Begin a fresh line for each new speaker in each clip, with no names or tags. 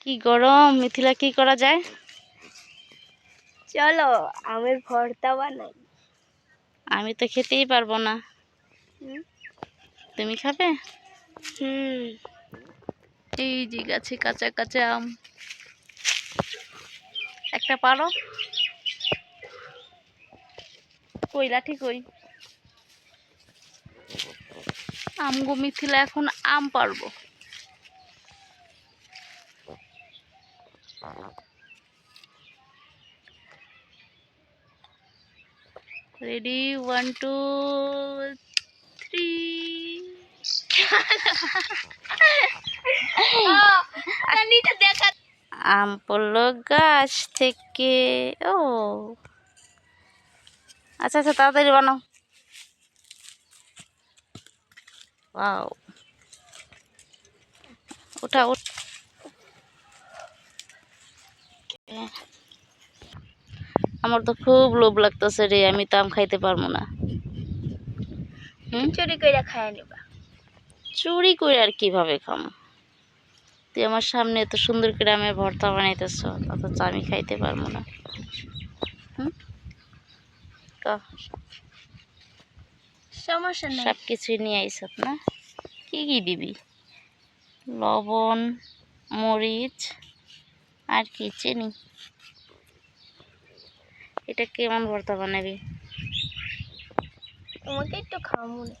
কি গরম মিথিলা কি করা যায়?
চলো আমের ভর্তা বানাই।
আমি তো খেতেই পারব না। তুমি খাবে?
হুম।
এই যে গাছে কাঁচা কাঁচা আম। একটা পারো? কই লাঠি কই? আমগো মিথিলা এখন আম পারব। রেডি ওয়ান টু থ্রি আম পড়ল গাছ থেকে ও আচ্ছা আচ্ছা তাড়াতাড়ি বানাও ওয়াও ওঠা উঠ আমার তো খুব লোভ লাগতেছে রে আমি তো আম খাইতে পারব না। হুম?
চুরি করে খায় নিবা।
চুরি করে আর কীভাবে খাম? তুই আমার সামনে এত সুন্দর করে আমের ভর্তা বানাইতেছ অথচ আমি খাইতে পারব না।
সমস্যা নেই।
সব কিছুই নিয়ে আইস না? কি কি দিবি? লবণ মরিচ আর কি চিনি? এটা কেমন ভর্তা বানাবি?
তোমাকে একটু খাওয়া মনে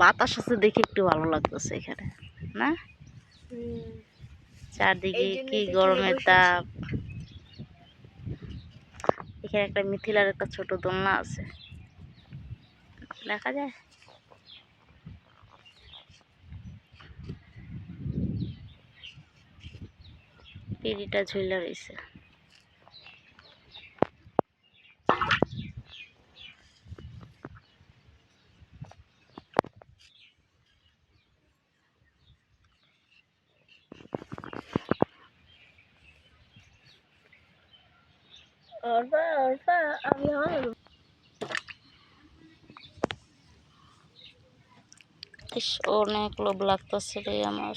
বাতাস আছে দেখে একটু ভালো লাগতেছে এখানে না? চারদিকে কি গরমের তাপ। এখানে একটা মিথিলার একটা ছোট দোলনা আছে। দেখা যায়? পিড়িটা ঝুলে রয়েছে
আমি
অনেক লোভ লাগতেছে রে আমার।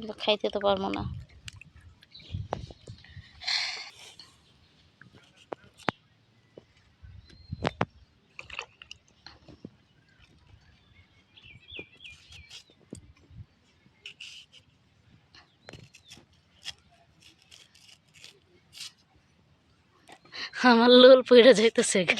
কিন্তু খাইতে তো পারব না। আমার লোল পড়ে যাইতেছে গা।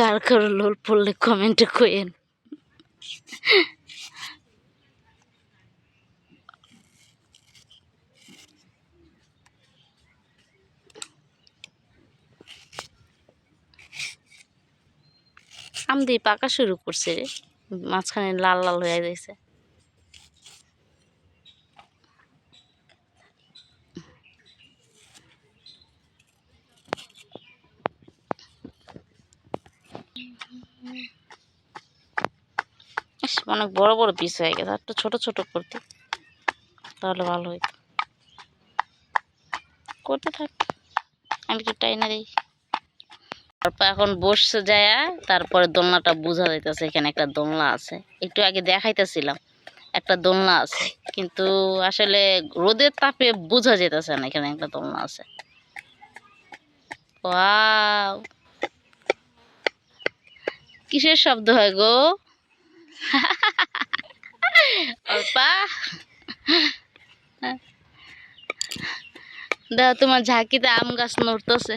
কার কার লোল পড়লে কমেন্টে কইেন আম দিয়ে পাকা শুরু করছে রে। মাঝখানে লাল লাল হয়ে যাইছে। ইস, অনেক বড় বড় পিস হয়ে গেছে। একটু ছোট ছোট করতে তাহলে ভালো হইতো। করতে থাক। আমি একটু টাইনা দিই। তারপর এখন বসছে যায় তারপরে দোলনাটা বোঝা যাইতেছে এখানে একটা দোলনা আছে। একটু আগে দেখাইতেছিলাম একটা দোলনা আছে। কিন্তু আসলে রোদের তাপে বোঝা যেতেছে না এখানে একটা দোলনা আছে। কিসের শব্দ হয় গো? অল্পা দেখো তোমার ঝাঁকিতে আম গাছ নড়তেছে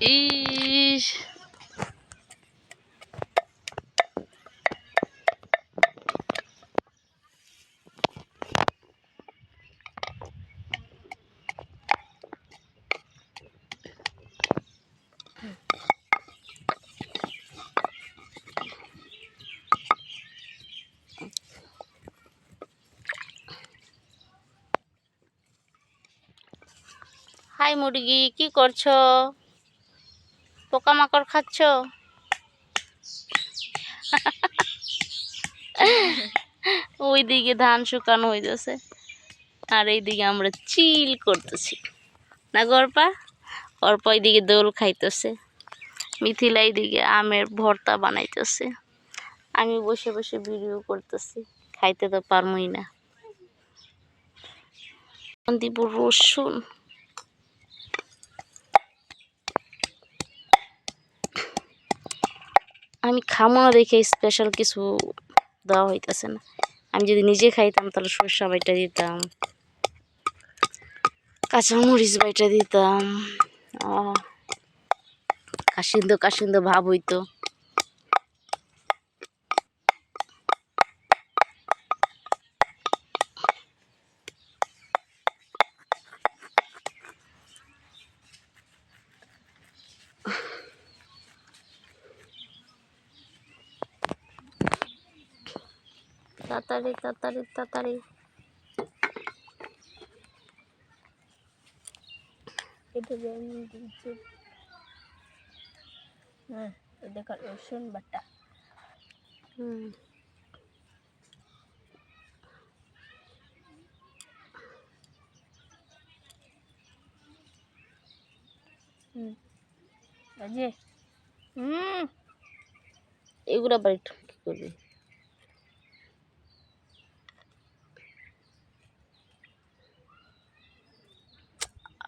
ইস হাই মুরগি, কি করছ? পোকামাকড় খাচ্ছ? ওইদিকে ধান শুকানো হইতেছে। আর এইদিকে আমরা চিল করতেছি। না গরপা? অর্পা এইদিকে দোল খাইতেছে। মিথিলা এইদিকে আমের ভর্তা বানাইতেছে। আমি বসে বসে ভিডিও করতেছি। খাইতে তো পারমই না। দিব রসুন। আমি খামো না দেখে স্পেশাল কিছু দেওয়া হইতেছে না। আমি যদি নিজে খাইতাম তাহলে সরষা বাইটা দিতাম, কাঁচামরিচ বাইটা দিতাম কাশিন্দ কাশিন্দ ভাব হইতো। তাড়াতাড়ি তাড়াতাড়ি তাড়াতাড়ি।
এটা যে আমি দিচ্ছি। হ্যাঁ দেখো রসুন বাটা।
হুম।
হুম
এগুলো একটু কি করবি?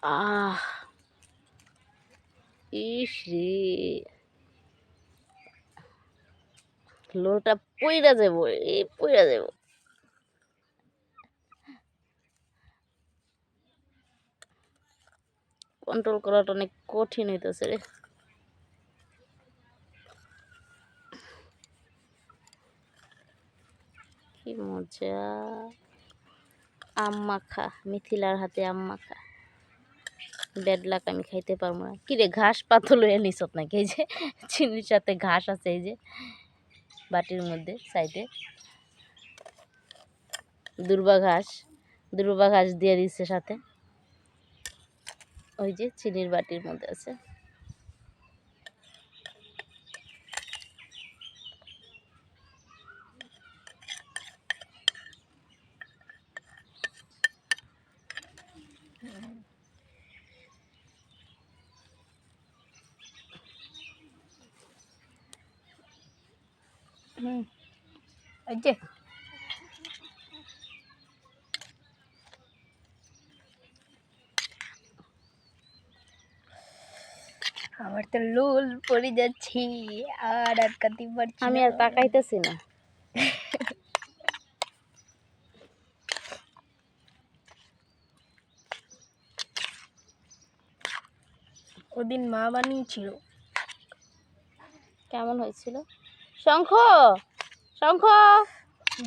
আহ, ইস রে। লোটা পইরা যাব এ পইরা যাব। কন্ট্রোল করাটা অনেক কঠিন হইতেছে রে। কি মজা। আম মাখা মিথিলার হাতে আম মাখা ব্যাড লাক আমি খাইতে পারব না। কিরে, ঘাস পাতল হয়ে নিছত নাকি? এই যে, চিনির সাথে ঘাস আছে, এই যে, বাটির মধ্যে, সাইডে। দুর্বা ঘাস দুর্বা ঘাস দিয়ে দিচ্ছে সাথে। ওই যে, চিনির বাটির মধ্যে আছে।
হুম এই যে। আমার তো লোল পড়ে যাচ্ছি আর আটকাতে পারছি
আমি আর তাকাইতেছি না।
ওদিন মা বানিয়েছিল।
কেমন হয়েছিল? শঙ্খ শঙ্খ।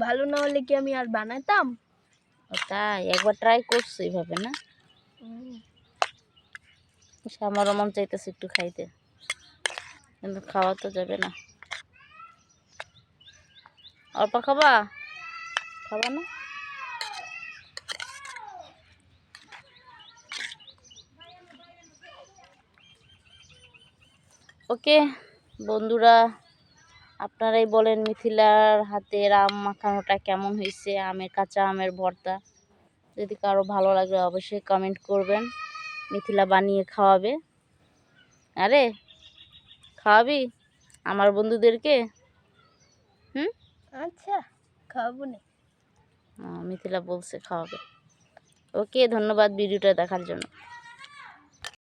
ভালো না হলে কি আমি আর বানাতাম?
তাই, একবার ট্রাই করছ এইভাবে না? আমারও মন চাইতেছে একটু খাইতে। কিন্তু খাওয়া তো যাবে না। অল্প খাবা? খাবা না? ওকে, বন্ধুরা। আপনারাই বলেন মিথিলার হাতের আম মাখানোটা কেমন হয়েছে আমের কাঁচা আমের ভর্তা। যদি কারও ভালো লাগে অবশ্যই কমেন্ট করবেন। মিথিলা বানিয়ে খাওয়াবে। আরে খাওয়াবি আমার বন্ধুদেরকে? হুম?
আচ্ছা খাওয়াবো না।
মিথিলা বলছে খাওয়াবে। ওকে ধন্যবাদ ভিডিওটা দেখার জন্য।